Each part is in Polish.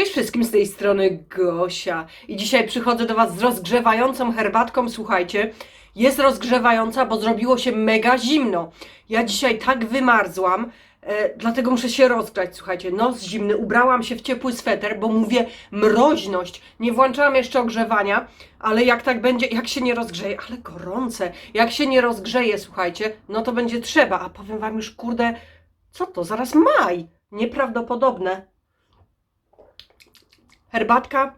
Cześć wszystkim z tej strony Gosia i dzisiaj przychodzę do Was z rozgrzewającą herbatką. Słuchajcie, jest rozgrzewająca, bo zrobiło się mega zimno. Ja dzisiaj tak wymarzłam, e, dlatego muszę się rozgrzać. Słuchajcie, noc zimny, ubrałam się w ciepły sweter, bo mówię mroźność. Nie włączałam jeszcze ogrzewania, ale jak tak będzie, jak się nie rozgrzeje, ale gorące, jak się nie rozgrzeje, słuchajcie, no to będzie trzeba. A powiem Wam już, kurde, co to? Zaraz maj. Nieprawdopodobne. Herbatka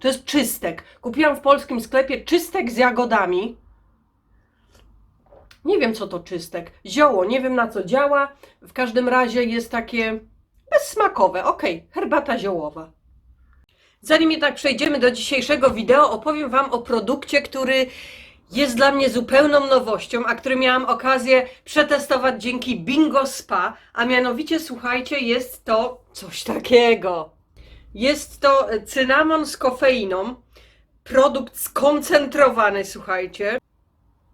to jest czystek. Kupiłam w polskim sklepie czystek z jagodami. Nie wiem, co to czystek. Zioło, nie wiem na co działa. W każdym razie jest takie bezsmakowe. Ok, herbata ziołowa. Zanim jednak przejdziemy do dzisiejszego wideo, opowiem Wam o produkcie, który jest dla mnie zupełną nowością, a który miałam okazję przetestować dzięki Bingo Spa, a mianowicie, słuchajcie, jest to coś takiego. Jest to cynamon z kofeiną, produkt skoncentrowany, słuchajcie,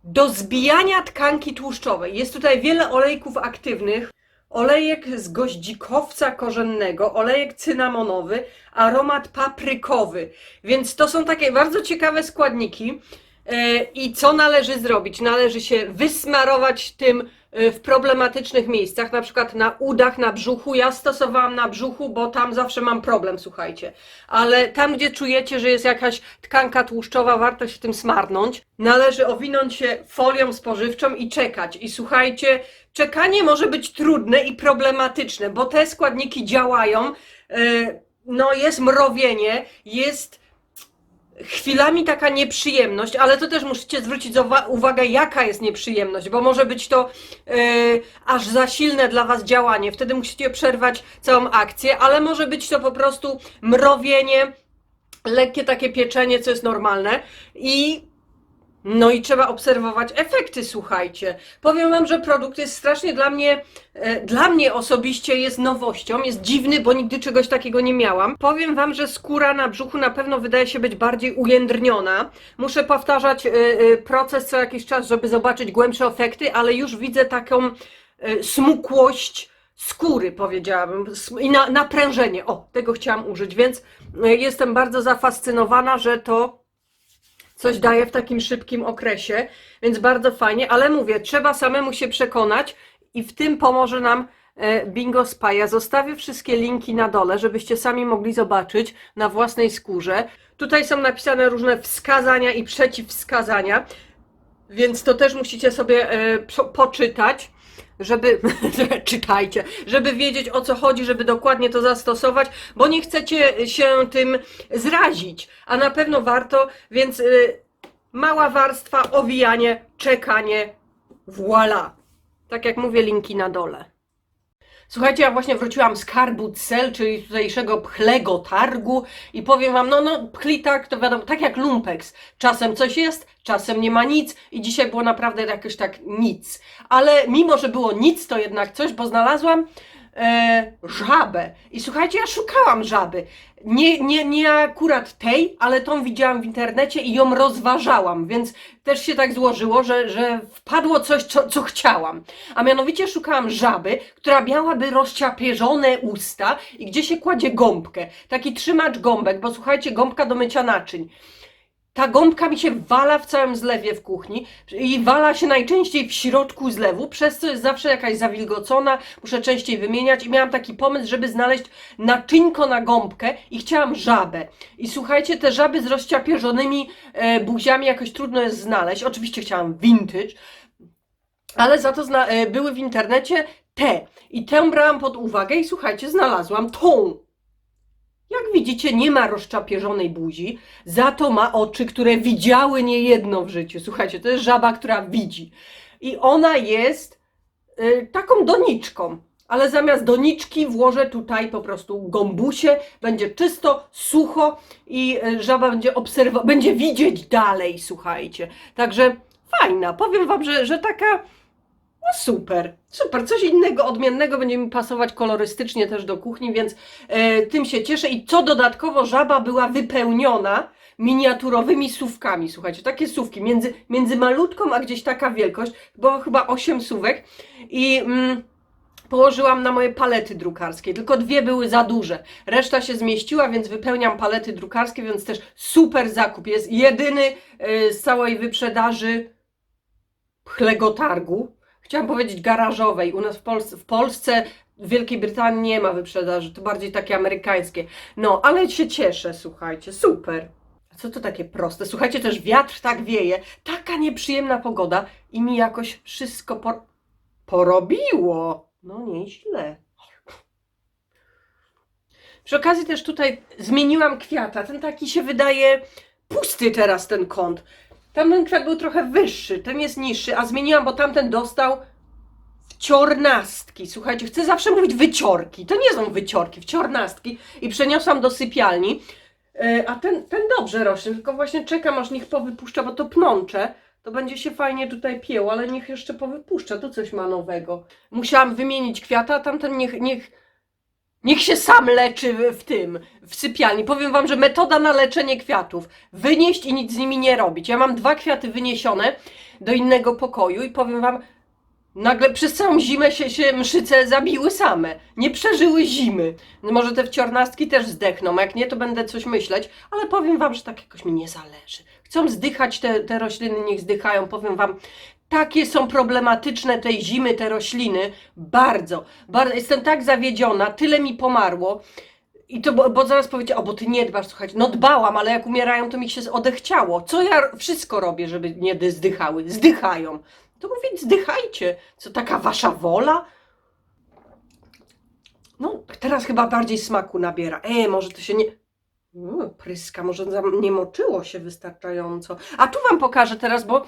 do zbijania tkanki tłuszczowej. Jest tutaj wiele olejków aktywnych, olejek z goździkowca korzennego, olejek cynamonowy, aromat paprykowy. Więc to są takie bardzo ciekawe składniki. E, I co należy zrobić? Należy się wysmarować tym w problematycznych miejscach, na przykład na udach, na brzuchu. Ja stosowałam na brzuchu, bo tam zawsze mam problem, słuchajcie. Ale tam, gdzie czujecie, że jest jakaś tkanka tłuszczowa, warto się tym smarnąć. Należy owinąć się folią spożywczą i czekać. I słuchajcie, czekanie może być trudne i problematyczne, bo te składniki działają. E, No, jest mrowienie, jest chwilami taka nieprzyjemność, ale to też musicie zwrócić uwa- uwagę, jaka jest nieprzyjemność, bo może być to e, aż za silne dla Was działanie. Wtedy musicie przerwać całą akcję, ale może być to po prostu mrowienie, lekkie takie pieczenie, co jest normalne i no i trzeba obserwować efekty, słuchajcie. Powiem wam, że produkt jest strasznie dla mnie, e, dla mnie osobiście jest nowością, jest dziwny, bo nigdy czegoś takiego nie miałam. Powiem wam, że skóra na brzuchu na pewno wydaje się być bardziej ujędrniona. Muszę powtarzać e, e, proces co jakiś czas, żeby zobaczyć głębsze efekty, ale już widzę taką smukłość skóry, powiedziałabym, i na, naprężenie. O, tego chciałam użyć, więc jestem bardzo zafascynowana, że to coś daje w takim szybkim okresie, więc bardzo fajnie, ale mówię, trzeba samemu się przekonać i w tym pomoże nam e, Bingo Spa. Ja zostawię wszystkie linki na dole, żebyście sami mogli zobaczyć na własnej skórze. Tutaj są napisane różne wskazania i przeciwwskazania, więc to też musicie sobie e, po- poczytać. Żeby, czytajcie, żeby wiedzieć o co chodzi, żeby dokładnie to zastosować, bo nie chcecie się tym zrazić, a na pewno warto, więc y, mała warstwa, owijanie, czekanie, voila. Tak jak mówię, linki na dole. Słuchajcie, ja właśnie wróciłam z Karbu Cel, czyli tutejszego pchlego targu i powiem wam, no, no, pchli tak, to wiadomo, tak jak lumpex. Czasem coś jest, czasem nie ma nic i dzisiaj było naprawdę jakoś tak nic. Ale mimo, że było nic, to jednak coś, bo znalazłam e, żabę. I słuchajcie, ja szukałam żaby. Nie, nie, nie akurat tej, ale tą widziałam w internecie i ją rozważałam, więc też się tak złożyło, że, że wpadło coś, co, co chciałam. A mianowicie szukałam żaby, która miałaby rozciapierzone usta i gdzie się kładzie gąbkę. Taki trzymacz gąbek, bo słuchajcie, gąbka do mycia naczyń. Ta gąbka mi się wala w całym zlewie w kuchni i wala się najczęściej w środku zlewu, przez co jest zawsze jakaś zawilgocona, muszę częściej wymieniać i miałam taki pomysł, żeby znaleźć naczynko na gąbkę i chciałam żabę. I słuchajcie, te żaby z rozciapierzonymi e, buziami jakoś trudno jest znaleźć. Oczywiście chciałam vintage, ale za to e, były w internecie te. I tę brałam pod uwagę i słuchajcie, znalazłam tą. Jak widzicie, nie ma rozczapierzonej buzi, za to ma oczy, które widziały niejedno w życiu. Słuchajcie, to jest żaba, która widzi. I ona jest y, taką doniczką. Ale zamiast doniczki włożę tutaj po prostu gąbusie, będzie czysto, sucho i y, żaba będzie obserwować, będzie widzieć dalej, słuchajcie. Także fajna. Powiem wam, że, że taka no super, super, coś innego, odmiennego będzie mi pasować kolorystycznie też do kuchni, więc e, tym się cieszę. I co dodatkowo, żaba była wypełniona miniaturowymi sówkami, słuchajcie, takie sówki, między, między malutką a gdzieś taka wielkość, bo chyba 8 sówek i... Mm, położyłam na moje palety drukarskie. Tylko dwie były za duże. Reszta się zmieściła, więc wypełniam palety drukarskie, więc też super zakup. Jest jedyny y, z całej wyprzedaży chlegotargu. Chciałam powiedzieć garażowej. U nas w Polsce, w Polsce, w Wielkiej Brytanii nie ma wyprzedaży. To bardziej takie amerykańskie. No, ale się cieszę, słuchajcie. Super. Co to takie proste? Słuchajcie, też wiatr tak wieje. Taka nieprzyjemna pogoda i mi jakoś wszystko por porobiło. No nieźle. Przy okazji też tutaj zmieniłam kwiata. Ten taki się wydaje pusty teraz ten kąt. Tamten kwiat był trochę wyższy, ten jest niższy, a zmieniłam, bo tamten dostał wciornastki. Słuchajcie, chcę zawsze mówić wyciorki. To nie są wyciorki, wciornastki. I przeniosłam do sypialni. E, A ten, ten dobrze rośnie, tylko właśnie czekam aż niech powypuszcza, bo to pnącze. To będzie się fajnie tutaj pięło, ale niech jeszcze powypuszcza, to coś ma nowego. Musiałam wymienić kwiata, a tamten niech, niech, niech się sam leczy w, tym, w sypialni. Powiem wam, że metoda na leczenie kwiatów. Wynieść i nic z nimi nie robić. Ja mam dwa kwiaty wyniesione do innego pokoju i powiem wam, nagle przez całą zimę się, się mszyce zabiły same. Nie przeżyły zimy. No może te wciornastki też zdechną, a jak nie, to będę coś myśleć, ale powiem wam, że tak jakoś mi nie zależy. Chcą zdychać te, te rośliny, niech zdychają. Powiem wam, takie są problematyczne tej zimy te rośliny. Bardzo, bardzo. Jestem tak zawiedziona, tyle mi pomarło. I to, bo, bo zaraz powiecie, o, bo ty nie dbasz, słuchajcie, no dbałam, ale jak umierają, to mi się odechciało. Co ja wszystko robię, żeby nie zdychały? Zdychają. To mówię, zdychajcie. Co, taka wasza wola? No, teraz chyba bardziej smaku nabiera. E, może to się nie... Mm, pryska, może nie moczyło się wystarczająco. A tu wam pokażę teraz, bo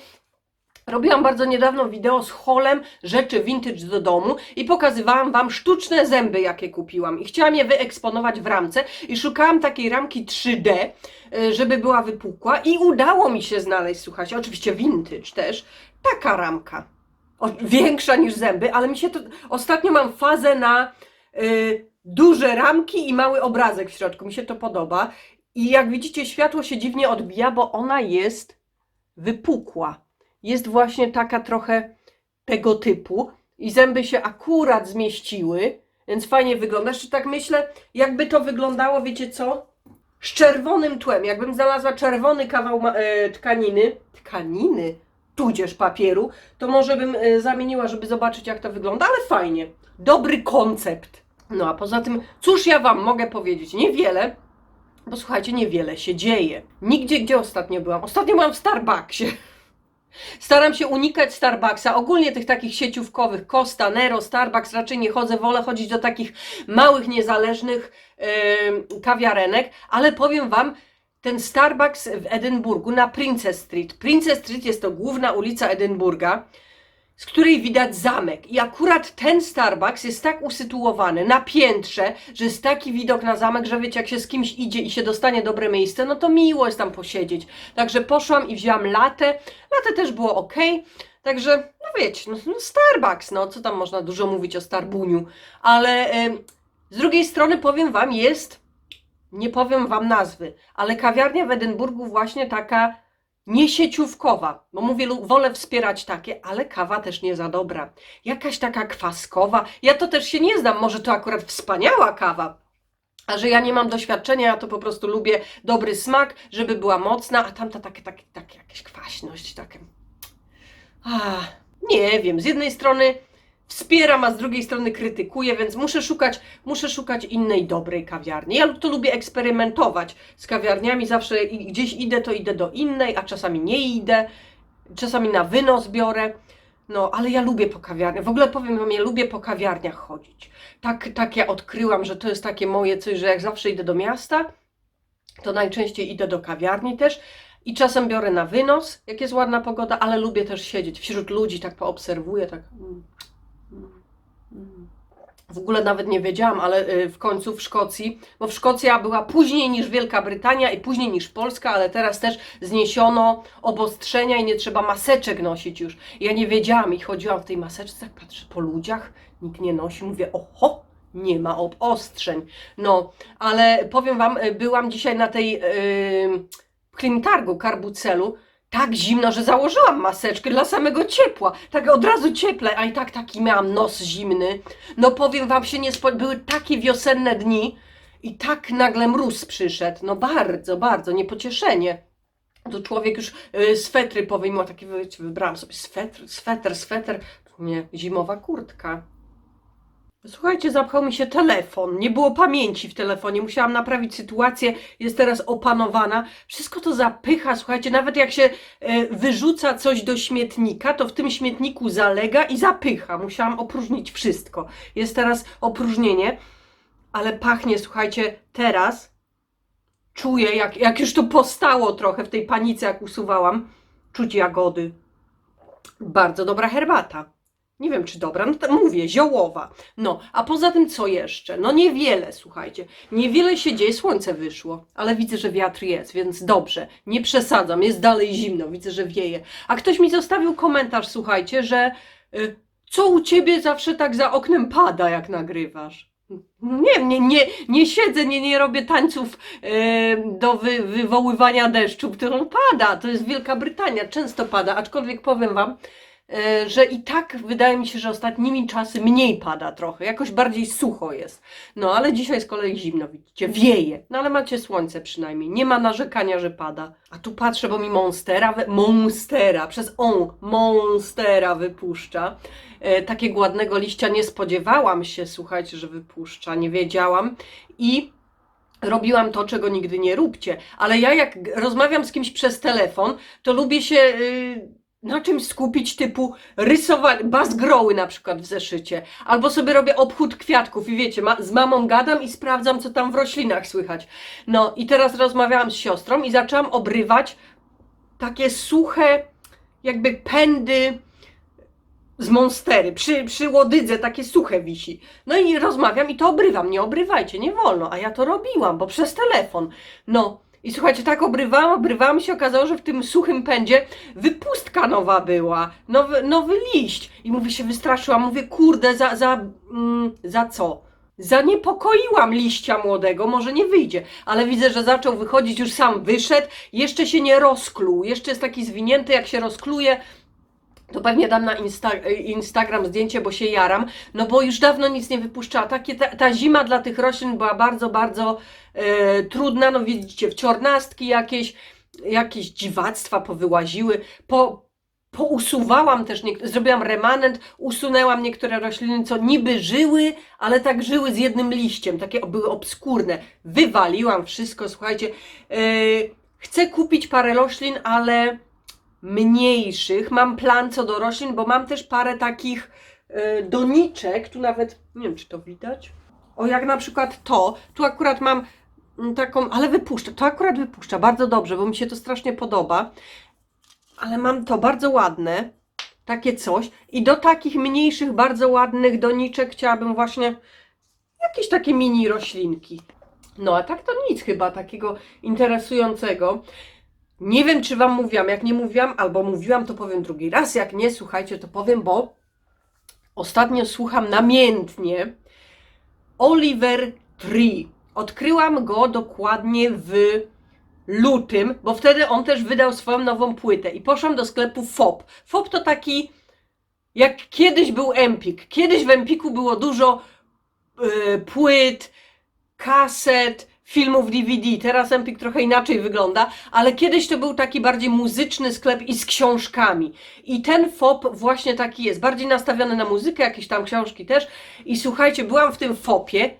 robiłam bardzo niedawno wideo z holem rzeczy vintage do domu i pokazywałam wam sztuczne zęby, jakie kupiłam. I chciałam je wyeksponować w ramce i szukałam takiej ramki 3D, y, żeby była wypukła i udało mi się znaleźć, słuchajcie, oczywiście vintage też, taka ramka. Większa niż zęby, ale mi się to... Ostatnio mam fazę na y, duże ramki i mały obrazek w środku. Mi się to podoba. I jak widzicie, światło się dziwnie odbija, bo ona jest wypukła. Jest właśnie taka trochę tego typu. I zęby się akurat zmieściły, więc fajnie wygląda. Jeszcze tak myślę, jakby to wyglądało, wiecie co? Z czerwonym tłem. Jakbym znalazła czerwony kawał e, tkaniny, tkaniny, tudzież papieru, to może bym e, zamieniła, żeby zobaczyć, jak to wygląda, ale fajnie. Dobry koncept. No a poza tym, cóż ja Wam mogę powiedzieć? Niewiele, bo słuchajcie, niewiele się dzieje. Nigdzie, gdzie ostatnio byłam? Ostatnio byłam w Starbucksie. Staram się unikać Starbucksa, ogólnie tych takich sieciówkowych, Costa, Nero, Starbucks, raczej nie chodzę, wolę chodzić do takich małych, niezależnych em, kawiarenek, ale powiem Wam, ten Starbucks w Edynburgu na Princess Street. Princess Street jest to główna ulica Edynburga, z której widać zamek. I akurat ten Starbucks jest tak usytuowany na piętrze, że jest taki widok na zamek, że wiecie, jak się z kimś idzie i się dostanie dobre miejsce, no to miło jest tam posiedzieć. Także poszłam i wzięłam latę. Latę też było ok. Także, no wiecie, no, no Starbucks, no co tam można dużo mówić o Starbuniu. Ale em, z drugiej strony powiem Wam, jest, nie powiem Wam nazwy, ale kawiarnia w Edynburgu właśnie taka nie sieciówkowa, bo mówię, wolę wspierać takie, ale kawa też nie za dobra. Jakaś taka kwaskowa. Ja to też się nie znam, może to akurat wspaniała kawa. A że ja nie mam doświadczenia, ja to po prostu lubię dobry smak, żeby była mocna, a tamta takie, takie, takie jakieś kwaśność, takie. Nie wiem, z jednej strony wspieram, a z drugiej strony krytykuję, więc muszę szukać, muszę szukać innej dobrej kawiarni. Ja to lubię eksperymentować z kawiarniami, zawsze gdzieś idę, to idę do innej, a czasami nie idę, czasami na wynos biorę. No, ale ja lubię po kawiarniach. W ogóle powiem wam, ja lubię po kawiarniach chodzić. Tak, tak ja odkryłam, że to jest takie moje coś, że jak zawsze idę do miasta, to najczęściej idę do kawiarni też i czasem biorę na wynos, jak jest ładna pogoda, ale lubię też siedzieć wśród ludzi, tak poobserwuję, tak. mm. W ogóle nawet nie wiedziałam, ale y, w końcu w Szkocji, bo w Szkocja była później niż Wielka Brytania i później niż Polska, ale teraz też zniesiono obostrzenia i nie trzeba maseczek nosić już. Ja nie wiedziałam i chodziłam w tej maseczce, tak patrzę po ludziach, nikt nie nosi, mówię, oho, nie ma obostrzeń. No, ale powiem Wam, y, byłam dzisiaj na tej yy, Klimtargu, Karbucelu, tak zimno, że założyłam maseczkę dla samego ciepła. Tak od razu cieple, a i tak taki miałam nos zimny. No powiem wam się nie spo... były takie wiosenne dni i tak nagle mróz przyszedł. No bardzo, bardzo niepocieszenie. To człowiek już y, swetry powyjmował, taki wy- wybrałam sobie swetr, sweter, sweter. Nie, zimowa kurtka. Słuchajcie, zapchał mi się telefon. Nie było pamięci w telefonie. Musiałam naprawić sytuację. Jest teraz opanowana. Wszystko to zapycha. Słuchajcie, nawet jak się e, wyrzuca coś do śmietnika, to w tym śmietniku zalega i zapycha. Musiałam opróżnić wszystko. Jest teraz opróżnienie, ale pachnie, słuchajcie, teraz czuję, jak, jak już to postało trochę w tej panice, jak usuwałam, czuć jagody. Bardzo dobra herbata. Nie wiem, czy dobra, no to mówię, ziołowa. No, a poza tym co jeszcze? No niewiele, słuchajcie. Niewiele się dzieje, słońce wyszło, ale widzę, że wiatr jest, więc dobrze. Nie przesadzam, jest dalej zimno, widzę, że wieje. A ktoś mi zostawił komentarz, słuchajcie, że y, co u ciebie zawsze tak za oknem pada, jak nagrywasz? No Nie, nie, nie, nie siedzę, nie, nie robię tańców e, do wy, wywoływania deszczu, którą pada. To jest Wielka Brytania, często pada, aczkolwiek powiem Wam, że i tak wydaje mi się, że ostatnimi czasy mniej pada trochę, jakoś bardziej sucho jest. No ale dzisiaj z kolei zimno, widzicie, wieje. No ale macie słońce przynajmniej, nie ma narzekania, że pada. A tu patrzę, bo mi Monstera, Monstera, przez on, Monstera wypuszcza. E, takiego ładnego liścia nie spodziewałam się, słuchajcie, że wypuszcza, nie wiedziałam. I robiłam to, czego nigdy nie róbcie. Ale ja jak rozmawiam z kimś przez telefon, to lubię się y, na czymś skupić typu rysowanie, bazgroły na przykład w zeszycie. Albo sobie robię obchód kwiatków i wiecie, ma, z mamą gadam i sprawdzam, co tam w roślinach słychać. No i teraz rozmawiałam z siostrą i zaczęłam obrywać takie suche, jakby pędy z monstery. Przy, przy łodydze takie suche wisi. No i rozmawiam i to obrywam. Nie obrywajcie, nie wolno. A ja to robiłam, bo przez telefon. No. I słuchajcie, tak obrywałam, obrywałam się okazało, że w tym suchym pędzie wypustka nowa była. Nowy, nowy liść. I mówię, się wystraszyłam. Mówię, kurde, za, za, mm, za co? Zaniepokoiłam liścia młodego, może nie wyjdzie, ale widzę, że zaczął wychodzić, już sam wyszedł, jeszcze się nie rozkluł, jeszcze jest taki zwinięty, jak się rozkluje, to pewnie dam na Insta- Instagram zdjęcie, bo się jaram, no bo już dawno nic nie wypuszczała. Ta, ta zima dla tych roślin była bardzo, bardzo e, trudna. No widzicie, wciornastki jakieś, jakieś dziwactwa powyłaziły, po, pousuwałam też, zrobiłam remanent, usunęłam niektóre rośliny, co niby żyły, ale tak żyły z jednym liściem, takie były obskurne. Wywaliłam wszystko, słuchajcie. E, chcę kupić parę roślin, ale mniejszych. Mam plan co do roślin, bo mam też parę takich e, doniczek. Tu nawet, nie wiem czy to widać. O, jak na przykład to. Tu akurat mam mm, taką, ale wypuszcza. To akurat wypuszcza bardzo dobrze, bo mi się to strasznie podoba. Ale mam to bardzo ładne. Takie coś. I do takich mniejszych, bardzo ładnych doniczek chciałabym właśnie jakieś takie mini roślinki. No a tak to nic chyba takiego interesującego. Nie wiem, czy Wam mówiłam. Jak nie mówiłam, albo mówiłam, to powiem drugi raz. Jak nie, słuchajcie, to powiem, bo ostatnio słucham namiętnie Oliver Tree. Odkryłam go dokładnie w lutym, bo wtedy on też wydał swoją nową płytę i poszłam do sklepu FOP. FOP to taki, jak kiedyś był Empik. Kiedyś w Empiku było dużo y, płyt, kaset, filmów DVD. Teraz Empik trochę inaczej wygląda, ale kiedyś to był taki bardziej muzyczny sklep i z książkami. I ten FOP właśnie taki jest, bardziej nastawiony na muzykę, jakieś tam książki też. I słuchajcie, byłam w tym FOPie,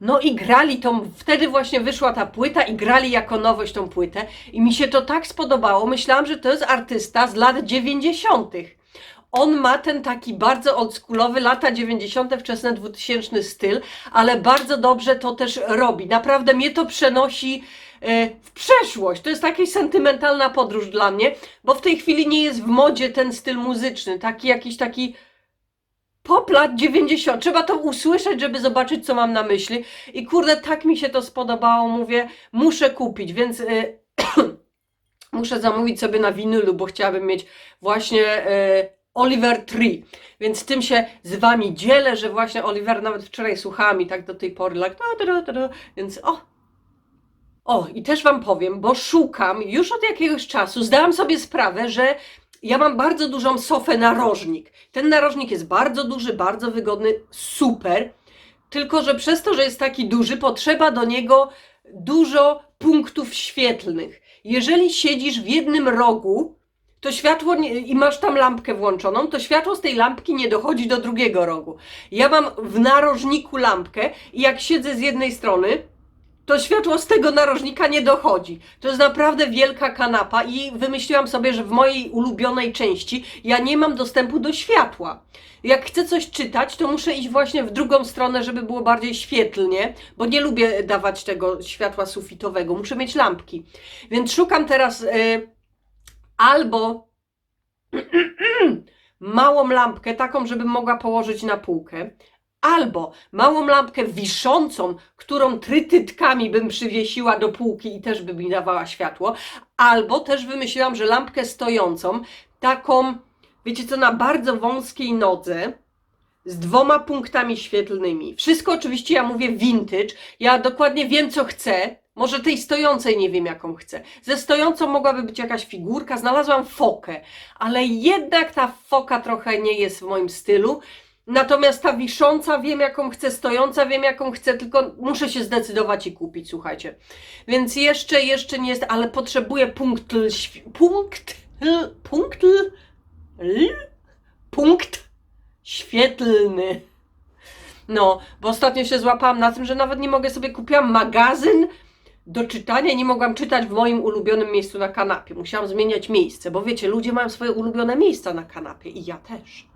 no i grali tą, wtedy właśnie wyszła ta płyta i grali jako nowość tą płytę i mi się to tak spodobało. Myślałam, że to jest artysta z lat 90. On ma ten taki bardzo oldschoolowy, lata 90., wczesne 2000 styl, ale bardzo dobrze to też robi. Naprawdę mnie to przenosi e, w przeszłość. To jest taka sentymentalna podróż dla mnie, bo w tej chwili nie jest w modzie ten styl muzyczny, taki jakiś taki pop lat 90. Trzeba to usłyszeć, żeby zobaczyć, co mam na myśli. I kurde, tak mi się to spodobało, mówię, muszę kupić, więc y, muszę zamówić sobie na winylu, bo chciałabym mieć właśnie y, Oliver Tree. Więc tym się z Wami dzielę, że właśnie Oliver nawet wczoraj słuchałam i tak do tej pory, like, da, da, da, da, więc o, O, i też Wam powiem, bo szukam już od jakiegoś czasu, zdałam sobie sprawę, że ja mam bardzo dużą sofę narożnik. Ten narożnik jest bardzo duży, bardzo wygodny, super. Tylko, że przez to, że jest taki duży, potrzeba do niego dużo punktów świetlnych. Jeżeli siedzisz w jednym rogu, to światło nie, i masz tam lampkę włączoną, to światło z tej lampki nie dochodzi do drugiego rogu. Ja mam w narożniku lampkę i jak siedzę z jednej strony, to światło z tego narożnika nie dochodzi. To jest naprawdę wielka kanapa i wymyśliłam sobie, że w mojej ulubionej części ja nie mam dostępu do światła. Jak chcę coś czytać, to muszę iść właśnie w drugą stronę, żeby było bardziej świetlnie, bo nie lubię dawać tego światła sufitowego. Muszę mieć lampki. Więc szukam teraz y, albo małą lampkę, taką, żebym mogła położyć na półkę, albo małą lampkę wiszącą, którą trytytkami bym przywiesiła do półki i też by mi dawała światło, albo też wymyśliłam, że lampkę stojącą, taką, wiecie co, na bardzo wąskiej nodze, z dwoma punktami świetlnymi. Wszystko oczywiście ja mówię vintage. Ja dokładnie wiem, co chcę. Może tej stojącej nie wiem, jaką chcę. Ze stojącą mogłaby być jakaś figurka. Znalazłam fokę, ale jednak ta foka trochę nie jest w moim stylu. Natomiast ta wisząca wiem, jaką chcę, stojąca wiem, jaką chcę, tylko muszę się zdecydować i kupić, słuchajcie. Więc jeszcze, jeszcze nie jest, ale potrzebuję punkt, l- punkt, l- punkt, l- punkt świetlny. No, bo ostatnio się złapałam na tym, że nawet nie mogę sobie kupiłam magazyn do czytania nie mogłam czytać w moim ulubionym miejscu na kanapie. Musiałam zmieniać miejsce, bo wiecie, ludzie mają swoje ulubione miejsca na kanapie i ja też.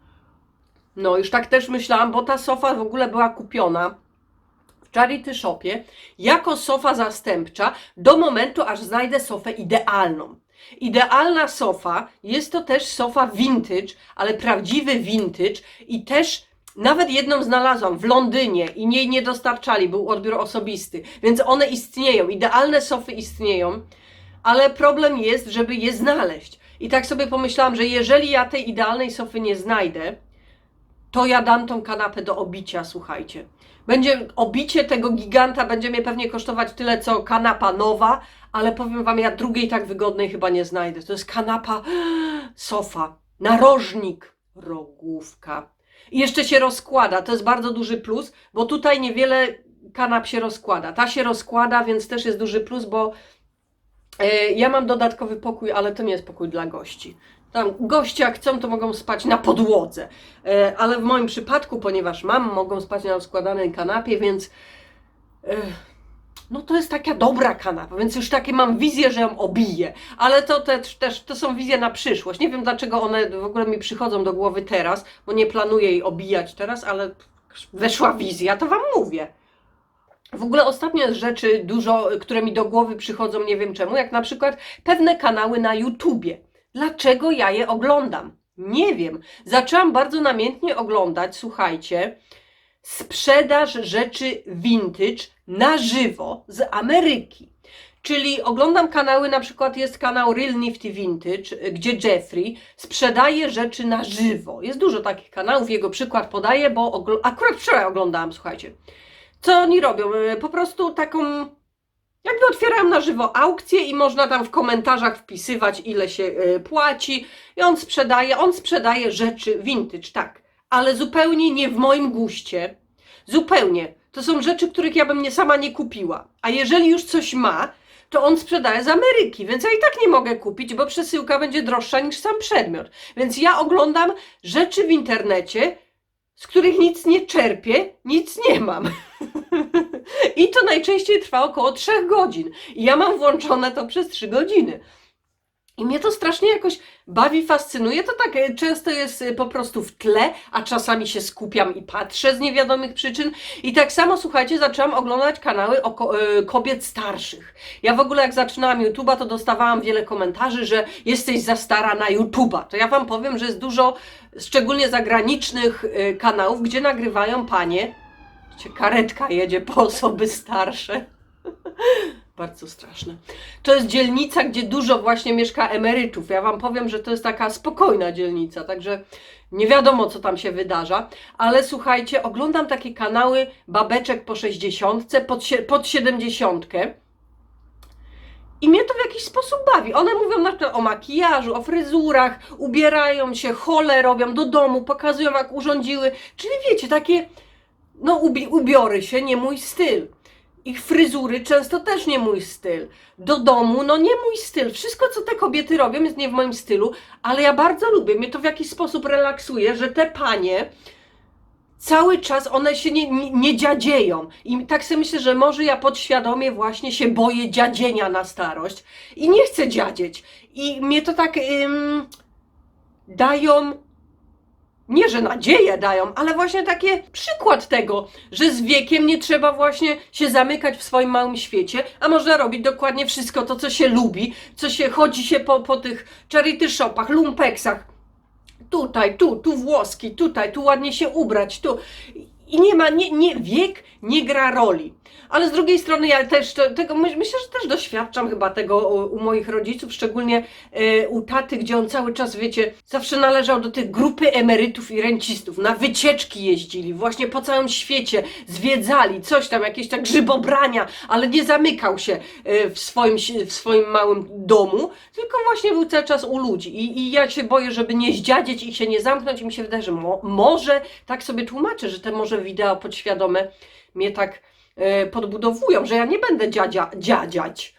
No, już tak też myślałam, bo ta sofa w ogóle była kupiona w Charity Shopie jako sofa zastępcza do momentu, aż znajdę sofę idealną. Idealna sofa jest to też sofa vintage, ale prawdziwy vintage i też nawet jedną znalazłam w Londynie i jej nie dostarczali, był odbiór osobisty, więc one istnieją, idealne sofy istnieją, ale problem jest, żeby je znaleźć. I tak sobie pomyślałam, że jeżeli ja tej idealnej sofy nie znajdę, to ja dam tą kanapę do obicia, słuchajcie. Będzie obicie tego giganta będzie mnie pewnie kosztować tyle co kanapa nowa, ale powiem wam, ja drugiej tak wygodnej chyba nie znajdę. To jest kanapa, sofa, narożnik, rogówka. I jeszcze się rozkłada, to jest bardzo duży plus, bo tutaj niewiele kanap się rozkłada. Ta się rozkłada, więc też jest duży plus, bo e, ja mam dodatkowy pokój, ale to nie jest pokój dla gości. Tam goście jak chcą, to mogą spać na podłodze. E, ale w moim przypadku, ponieważ mam, mogą spać na składanej kanapie, więc e, no to jest taka dobra kanapa, więc już takie mam wizję, że ją obiję. Ale to też, to są wizje na przyszłość. Nie wiem dlaczego one w ogóle mi przychodzą do głowy teraz, bo nie planuję jej obijać teraz, ale weszła wizja, to wam mówię. W ogóle ostatnio rzeczy dużo, które mi do głowy przychodzą, nie wiem czemu, jak na przykład pewne kanały na YouTubie. Dlaczego ja je oglądam? Nie wiem. Zaczęłam bardzo namiętnie oglądać, słuchajcie, sprzedaż rzeczy vintage na żywo z Ameryki. Czyli oglądam kanały, na przykład jest kanał Real Nifty Vintage, gdzie Jeffrey sprzedaje rzeczy na żywo. Jest dużo takich kanałów, jego przykład podaję, bo akurat wczoraj oglądałam, słuchajcie. Co oni robią? E, Po prostu taką jakby otwierają na żywo aukcję i można tam w komentarzach wpisywać, ile się y, płaci. I on sprzedaje, on sprzedaje rzeczy vintage, tak, ale zupełnie nie w moim guście. Zupełnie. To są rzeczy, których ja bym nie sama nie kupiła. A jeżeli już coś ma, to on sprzedaje z Ameryki, więc ja i tak nie mogę kupić, bo przesyłka będzie droższa niż sam przedmiot. Więc ja oglądam rzeczy w internecie, z których nic nie czerpię, nic nie mam. I to najczęściej trwa około 3 godzin. I ja mam włączone to przez 3 godziny. I mnie to strasznie jakoś bawi, fascynuje. To tak e, często jest e, po prostu w tle, a czasami się skupiam i patrzę z niewiadomych przyczyn. I tak samo, słuchajcie, zaczęłam oglądać kanały o ko- e, kobiet starszych. Ja w ogóle jak zaczynałam YouTube'a, to dostawałam wiele komentarzy, że jesteś za stara na YouTube'a. To ja Wam powiem, że jest dużo, szczególnie zagranicznych kanałów, gdzie nagrywają panie. Karetka jedzie po osoby starsze. Bardzo straszne. To jest dzielnica, gdzie dużo właśnie mieszka emerytów. Ja Wam powiem, że to jest taka spokojna dzielnica, także nie wiadomo, co tam się wydarza. Ale słuchajcie, oglądam takie kanały babeczek po 60, pod, pod 70. I mnie to w jakiś sposób bawi. One mówią na przykład o makijażu, o fryzurach, ubierają się, hole robią do domu, pokazują jak urządziły. Czyli wiecie, takie no ubi- ubiory się, nie mój styl. Ich fryzury często też nie mój styl. Do domu, no nie mój styl. Wszystko, co te kobiety robią, jest nie w moim stylu, ale ja bardzo lubię. Mnie to w jakiś sposób relaksuje, że te panie cały czas one się nie, nie, nie dziadzieją. I tak sobie myślę, że może ja podświadomie właśnie się boję dziadzienia na starość i nie chcę dziadzieć. I mnie to tak ym, dają nie, że nadzieję dają, ale właśnie takie przykład tego, że z wiekiem nie trzeba właśnie się zamykać w swoim małym świecie, a można robić dokładnie wszystko to, co się lubi, co się chodzi się po, po tych charity shopach, lumpeksach. Tutaj, tu, tu włoski, tutaj, tu ładnie się ubrać, tu. I nie ma, nie, nie, wiek nie gra roli. Ale z drugiej strony ja też tego, my- myślę, że też doświadczam chyba tego u, moich rodziców, szczególnie e, u taty, gdzie on cały czas, wiecie, zawsze należał do tych grupy emerytów i rencistów. Na wycieczki jeździli, właśnie po całym świecie, zwiedzali coś tam, jakieś tak grzybobrania, ale nie zamykał się e, w swoim, w swoim małym domu, tylko właśnie był cały czas u ludzi. I, I ja się boję, żeby nie zdziadzieć i się nie zamknąć i mi się wydaje, że mo, może, tak sobie tłumaczę, że te może wideo podświadome mnie tak podbudowują, że ja nie będę dziadzia, dziadziać.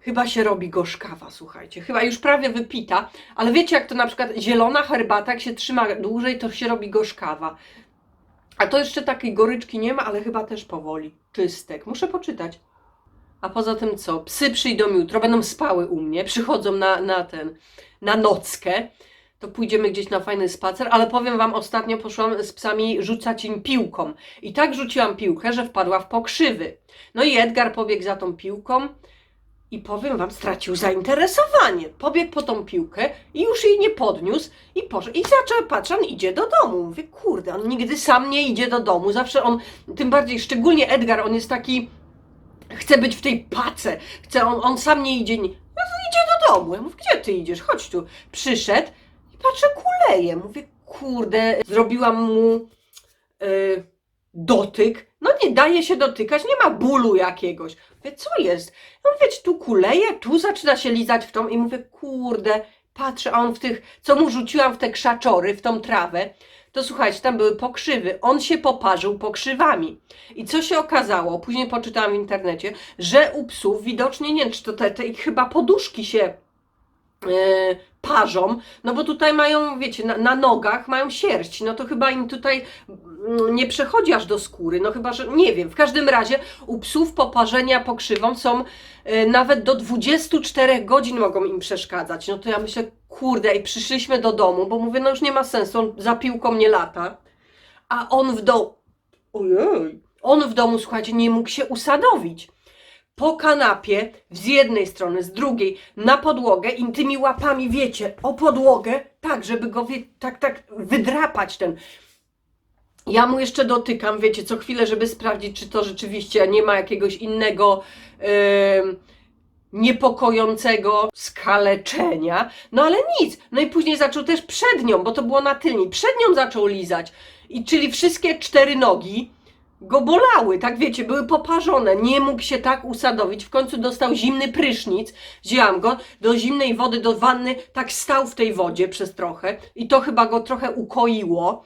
Chyba się robi gorzkawa, słuchajcie. Chyba już prawie wypita, ale wiecie, jak to na przykład zielona herbata, jak się trzyma dłużej, to się robi gorzkawa. A to jeszcze takiej goryczki nie ma, ale chyba też powoli. Czystek. Muszę poczytać. A poza tym co? Psy przyjdą jutro, będą spały u mnie, przychodzą na, na ten, na nockę. To pójdziemy gdzieś na fajny spacer, ale powiem Wam, ostatnio poszłam z psami rzucać im piłką. I tak rzuciłam piłkę, że wpadła w pokrzywy. No i Edgar pobiegł za tą piłką i powiem Wam, stracił zainteresowanie. Pobiegł po tą piłkę i już jej nie podniósł i poszedł. I zaczął, patrzę, on idzie do domu. Mówię, kurde, on nigdy sam nie idzie do domu. Zawsze on, tym bardziej, szczególnie Edgar, on jest taki, chce być w tej pace. Chce, on, on sam nie idzie, nie, no idzie do domu. Ja mówię, gdzie ty idziesz? Chodź tu. Przyszedł i patrzę, kuleje. Mówię, kurde, zrobiłam mu y, dotyk. No nie daje się dotykać, nie ma bólu jakiegoś. Mówię, co jest? No mówię, tu kuleje, tu zaczyna się lizać w tą i mówię, kurde, patrzę, a on w tych, co mu rzuciłam w te krzaczory, w tą trawę, to słuchajcie, tam były pokrzywy. On się poparzył pokrzywami. I co się okazało, później poczytałam w internecie, że u psów widocznie, nie wiem, czy to te, te chyba poduszki się parzą, no bo tutaj mają, wiecie, na, na nogach mają sierść, no to chyba im tutaj mm, nie przechodzi aż do skóry, no chyba, że nie wiem. W każdym razie u psów poparzenia pokrzywą są e, nawet do 24 godzin mogą im przeszkadzać. No to ja myślę, kurde, i przyszliśmy do domu, bo mówię, no już nie ma sensu, on za piłką nie lata, a on w domu, ojej, on w domu, słuchajcie, nie mógł się usadowić po kanapie z jednej strony, z drugiej na podłogę i tymi łapami, wiecie, o podłogę, tak, żeby go wie, tak, tak wydrapać ten. Ja mu jeszcze dotykam, wiecie, co chwilę, żeby sprawdzić, czy to rzeczywiście nie ma jakiegoś innego em, niepokojącego skaleczenia. No ale nic. No i później zaczął też przed nią, bo to było na tylniej. Przed nią zaczął lizać. I czyli wszystkie cztery nogi go bolały, tak wiecie, były poparzone, nie mógł się tak usadowić. W końcu dostał zimny prysznic, wzięłam go do zimnej wody, do wanny, tak stał w tej wodzie przez trochę i to chyba go trochę ukoiło.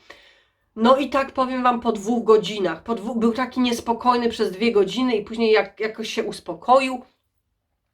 No i tak powiem Wam po dwóch godzinach, po dwóch, był taki niespokojny przez dwie godziny i później jak, jakoś się uspokoił.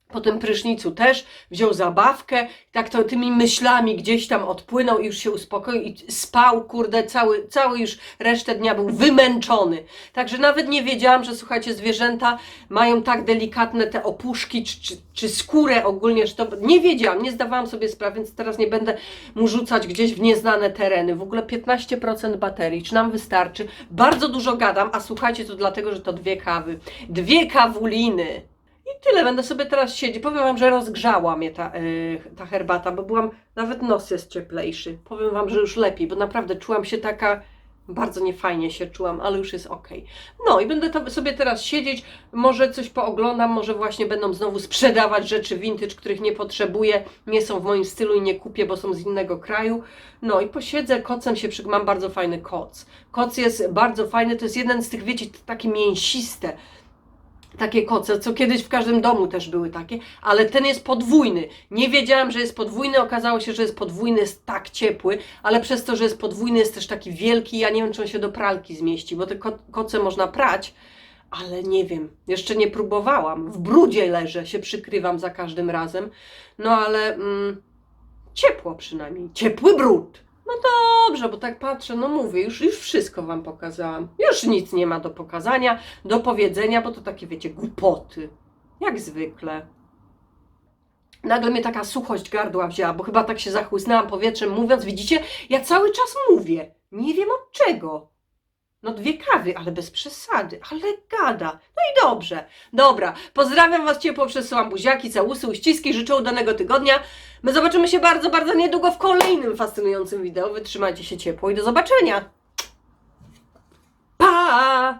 Po tym prysznicu też wziął zabawkę, tak to tymi myślami gdzieś tam odpłynął i już się uspokoił i spał, kurde, cały, cały już resztę dnia był wymęczony. Także nawet nie wiedziałam, że słuchajcie, zwierzęta mają tak delikatne te opuszki, czy, czy, czy skórę ogólnie, że to nie wiedziałam, nie zdawałam sobie sprawy, więc teraz nie będę mu rzucać gdzieś w nieznane tereny. W ogóle 15% baterii, czy nam wystarczy? Bardzo dużo gadam, a słuchajcie, to dlatego, że to dwie kawy. Dwie kawuliny. I tyle, będę sobie teraz siedzieć. Powiem Wam, że rozgrzała mnie ta, yy, ta herbata, bo byłam, nawet nos jest cieplejszy. Powiem Wam, że już lepiej, bo naprawdę czułam się taka, bardzo niefajnie się czułam, ale już jest ok. No i będę sobie teraz siedzieć, może coś pooglądam, może właśnie będą znowu sprzedawać rzeczy vintage, których nie potrzebuję, nie są w moim stylu i nie kupię, bo są z innego kraju. No i posiedzę, kocem się przy... mam bardzo fajny koc. Koc jest bardzo fajny, to jest jeden z tych, wiecie, takie mięsiste, takie koce, co kiedyś w każdym domu też były takie, ale ten jest podwójny. Nie wiedziałam, że jest podwójny, okazało się, że jest podwójny, jest tak ciepły, ale przez to, że jest podwójny, jest też taki wielki, ja nie wiem, czy on się do pralki zmieści, bo te ko koce można prać, ale nie wiem, jeszcze nie próbowałam. W brudzie leżę, się przykrywam za każdym razem, no ale mm, ciepło przynajmniej, ciepły brud. No dobrze, bo tak patrzę, no mówię, już, już wszystko Wam pokazałam. Już nic nie ma do pokazania, do powiedzenia, bo to takie, wiecie, głupoty. Jak zwykle. Nagle mnie taka suchość gardła wzięła, bo chyba tak się zachłysnęłam powietrzem mówiąc, widzicie, ja cały czas mówię. Nie wiem od czego. No dwie kawy, ale bez przesady, ale gada. No i dobrze. Dobra, pozdrawiam Was ciepło, przesyłam buziaki, całusy, uściski, życzę udanego tygodnia. My zobaczymy się bardzo, bardzo niedługo w kolejnym fascynującym wideo. Wytrzymajcie się ciepło i do zobaczenia. Pa!